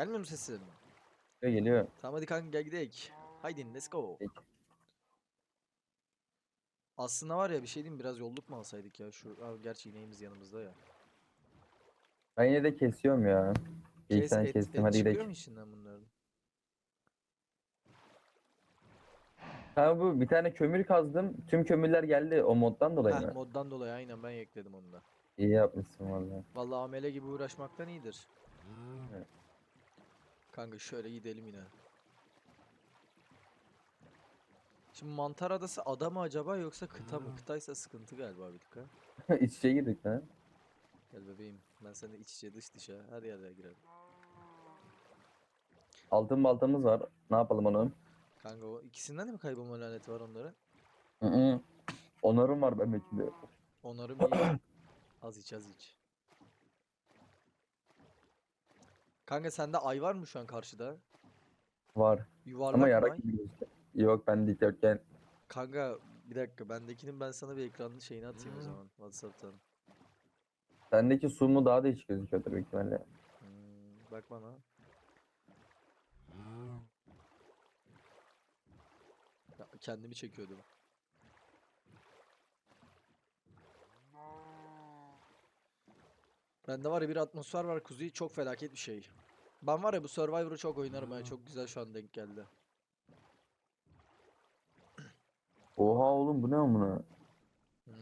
Gelmiyor mu sesin? Geliyor geliyor. Tamam hadi kanka gel gidelim. Haydi let's go. Peki. Aslında var ya bir şey diyeyim biraz yolluk mu alsaydık ya şu Aa, gerçi ineğimiz yanımızda ya. Ben yine de kesiyorum ya. İlk Kes sen et, kestim et hadi çıkıyor gidelim. mu içinden bunların? Ha bu bir tane kömür kazdım. Tüm kömürler geldi o moddan dolayı Heh, mı? moddan dolayı aynen ben ekledim onu da. İyi yapmışsın valla. Vallahi amele gibi uğraşmaktan iyidir. Kanka şöyle gidelim yine. Şimdi Mantar Adası ada mı acaba yoksa kıta mı? Kıtaysa sıkıntı galiba bir ha. İç içe girdik lan. Gel bebeğim. Ben seninle iç içe dış dışa her yere girelim. Altın baltamız var. Ne yapalım onu? Kanka o ikisinden de mi kaybolma laneti var onların? Hı hı. Onarım var benim içinde. Onarım iyi. Az iç az iç. Kanka sende ay var mı şu an karşıda? Var. Yuvarlak Ama yarak ay? gibi gözüküyor. Yok ben dikdörtgen. Kanka bir dakika bendekinin ben sana bir ekranın şeyini atayım o zaman WhatsApp'tan. Sendeki su mu daha da hiç gözüküyordur büyük ihtimalle. Hmm, bak bana. Ya, kendimi çekiyordum. Bende var ya bir atmosfer var kuzuyu çok felaket bir şey. Ben var ya bu Survivor'ı çok oynarım ya çok güzel şu an denk geldi. Oha oğlum bu ne amına? Hmm.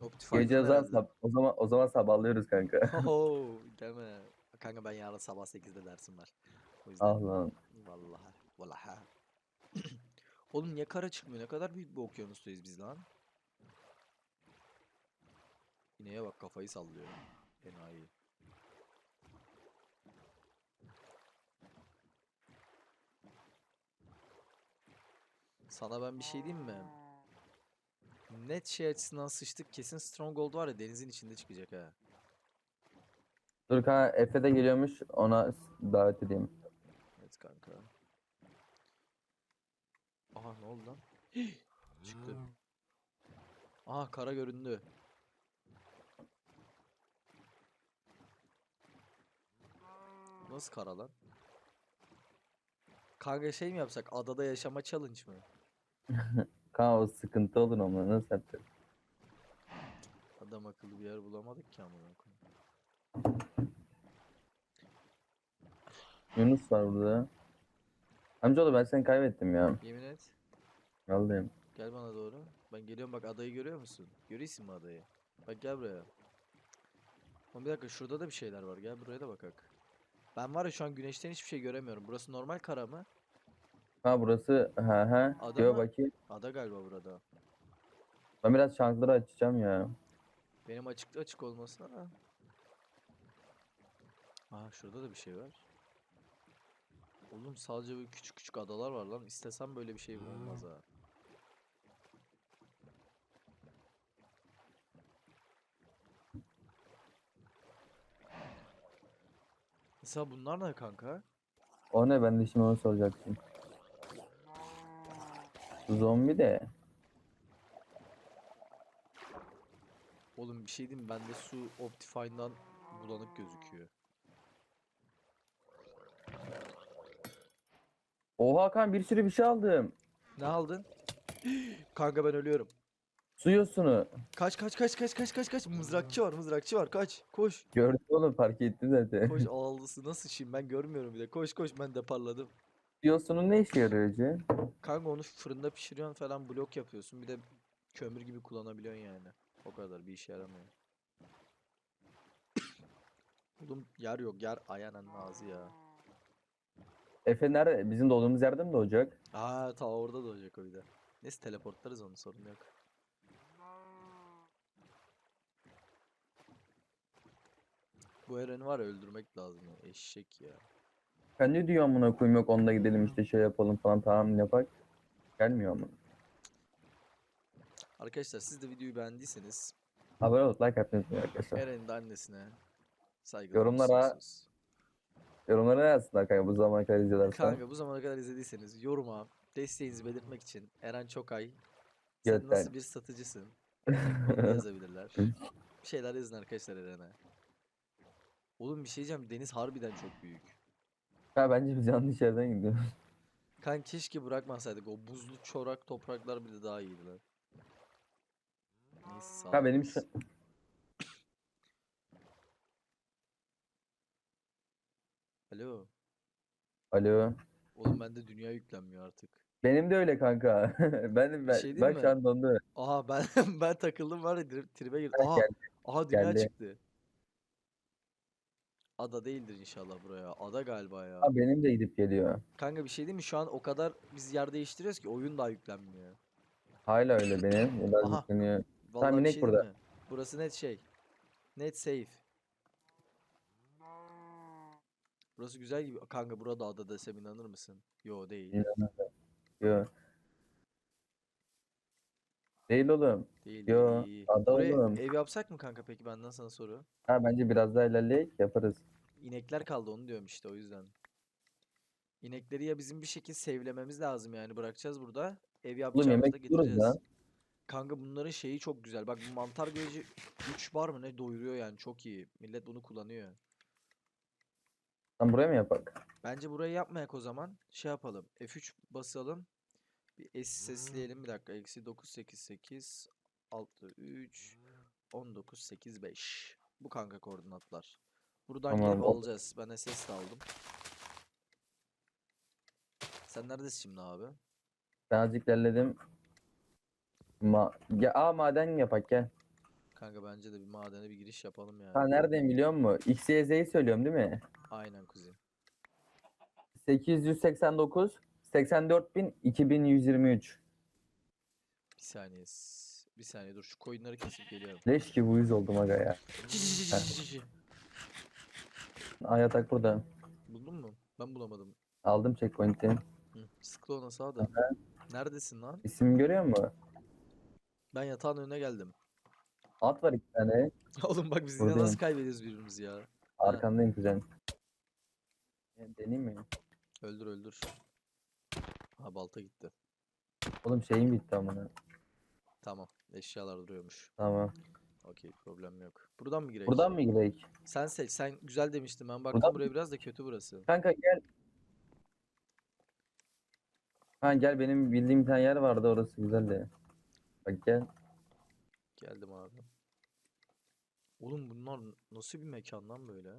Optifine Gece o zaman, herhalde. sab- o zaman o zaman sabahlıyoruz kanka. Oho, gelme. Kanka ben yarın sabah 8'de dersim var. O yüzden ah lan. vallahi vallahi. Oğlum niye kara çıkmıyor? Ne kadar büyük bir okyanustayız biz lan. İneğe bak kafayı sallıyor. Enayi. Sana ben bir şey diyeyim mi? Net şey açısından sıçtık. Kesin Stronghold var ya denizin içinde çıkacak ha. Dur kanka Efe de geliyormuş ona davet edeyim. Evet kanka. Aha ne oldu lan? Çıktı. Aha kara göründü. Nasıl kara lan? Kanka şey mi yapsak? Adada yaşama challenge mı? O sıkıntı olur ama nasıl yapacak? Adam akıllı bir yer bulamadık ki koyayım. Yunus var burada. Amcaoğlu ben seni kaybettim ya. Yemin et. Vallahi. Gel bana doğru. Ben geliyorum bak adayı görüyor musun? Görüyorsun mu adayı? Bak gel buraya. Oğlum bir dakika şurada da bir şeyler var. Gel buraya da bakak. Ben var ya şu an güneşten hiçbir şey göremiyorum. Burası normal kara mı? Ha burası ha ha. Ada Yo mı? bakayım. Ada galiba burada. Ben biraz şankları açacağım ya. Benim açık açık olması. Ha. Aa şurada da bir şey var. Oğlum sadece böyle küçük küçük adalar var lan. İstesem böyle bir şey olmaz ha. Mesela bunlar ne kanka? O ne ben de şimdi onu soracaktım. Zombi de. Oğlum bir şey diyeyim bende su Optifine'dan bulanık gözüküyor. Oha kan bir sürü bir şey aldım. Ne aldın? Kanka ben ölüyorum. Su yosunu. Kaç kaç kaç kaç kaç kaç kaç mızrakçı var mızrakçı var kaç koş Gördüm oğlum fark etti zaten. koş ağlısı nasıl şimdi ben görmüyorum bir de koş koş ben deparladım. Su yosunu ne işe yarıyor Ece? Kanka onu fırında pişiriyorsun falan blok yapıyorsun bir de kömür gibi kullanabiliyorsun yani. O kadar bir işe yaramıyor. Oğlum yer yok yer ayağının ağzı ya. Efe nerede? Bizim doğduğumuz yerde mi doğacak? Aa ta orada da olacak o bir de. Neyse teleportlarız onu sorun yok. Bu Eren'i var ya öldürmek lazım ya eşek ya. Ben ne diyor amına koyayım yok onda gidelim işte şey yapalım falan tamam yapak. Gelmiyor amına. Arkadaşlar siz de videoyu beğendiyseniz Haber olup like atmayı unutmayın arkadaşlar. Eren'in de annesine saygılar Yorumlara Yorumlara ne yazsınlar kanka bu zamana kadar izliyorlarsa. Kanka bu zamana kadar izlediyseniz yoruma desteğinizi belirtmek için Eren Çokay sen Götten. nasıl bir satıcısın onu yazabilirler. Bir şeyler yazın arkadaşlar Eren'e. Oğlum bir şey diyeceğim deniz harbiden çok büyük. Ha bence biz yanlış yerden gidiyoruz. Kan keşke bırakmasaydık. O buzlu çorak topraklar bile daha iyiydi lan. Neyse sağ benim şu... Alo. Alo. Oğlum bende dünya yüklenmiyor artık. Benim de öyle kanka. ben ben, şey diyeyim bak mi? şu an dondu. Aha ben ben takıldım var ya tri- tribe girdim. Ha, Aha, geldi, aha dünya geldi. çıktı. Ada değildir inşallah buraya. Ada galiba ya. Ha benim de gidip geliyor. Kanka bir şey değil mi? Şu an o kadar biz yer değiştiriyoruz ki oyun daha yüklenmiyor. Hala öyle benim. Biraz Aha. yükleniyor. Vallahi bir inek şey değil burada. mi? Burası net şey. Net safe. Burası güzel gibi. Kanka burada ada desem inanır mısın? Yo değil. Yo. Değil oğlum. Değil Yo, değil. ada Buraya oğlum. ev yapsak mı kanka peki benden sana soru. Ha bence biraz daha ilerleyek yaparız. İnekler kaldı onu diyorum işte o yüzden. İnekleri ya bizim bir şekilde sevlememiz lazım yani bırakacağız burada. Ev yapacağımızda yemek yiyoruz getireceğiz. Kanka bunların şeyi çok güzel. Bak bu mantar güveci 3 bar mı ne doyuruyor yani çok iyi. Millet bunu kullanıyor. Tam buraya mı yapak? Bence burayı yapmayak o zaman. Şey yapalım. F3 basalım. Bir es sesleyelim bir dakika. Eksi 988 6 3 19 8 5. Bu kanka koordinatlar. Buradan Tamam, gelip alacağız. Ben SS de aldım. Sen neredesin şimdi abi? Ben azıcık ilerledim. Ma ya, aa maden yapak gel. Kanka bence de bir madene bir giriş yapalım yani. Ha neredeyim biliyor musun? X, Y, Z'yi söylüyorum değil mi? Aynen kuzim. 889 84000 2123. Bir saniye. Bir saniye dur şu koyunları kesip geliyorum. Leş gibi uyuz oldum aga ya. Aa yatak burada. Buldun mu? Ben bulamadım. Aldım checkpoint'i. Hı. Sıkla ona sağda. Neredesin lan? İsim görüyor musun? Ben yatağın önüne geldim. At var iki tane. Oğlum bak biz yine Buradayım. nasıl kaybediyoruz birbirimizi ya. Arkandayım kuzen. Ya, Deneyim mi? Öldür öldür. Ha balta gitti. Oğlum şeyim bitti amına. Tamam. Eşyalar duruyormuş. Tamam. Okey problem yok. Buradan mı girelim? Buradan mı gidelim? Sen seç. Sen güzel demiştin. Ben baktım Buradan buraya biraz da kötü burası. Kanka gel. Ha gel benim bildiğim bir tane yer vardı orası güzeldi. Bak gel. Geldim abi. Oğlum bunlar nasıl bir mekan lan böyle?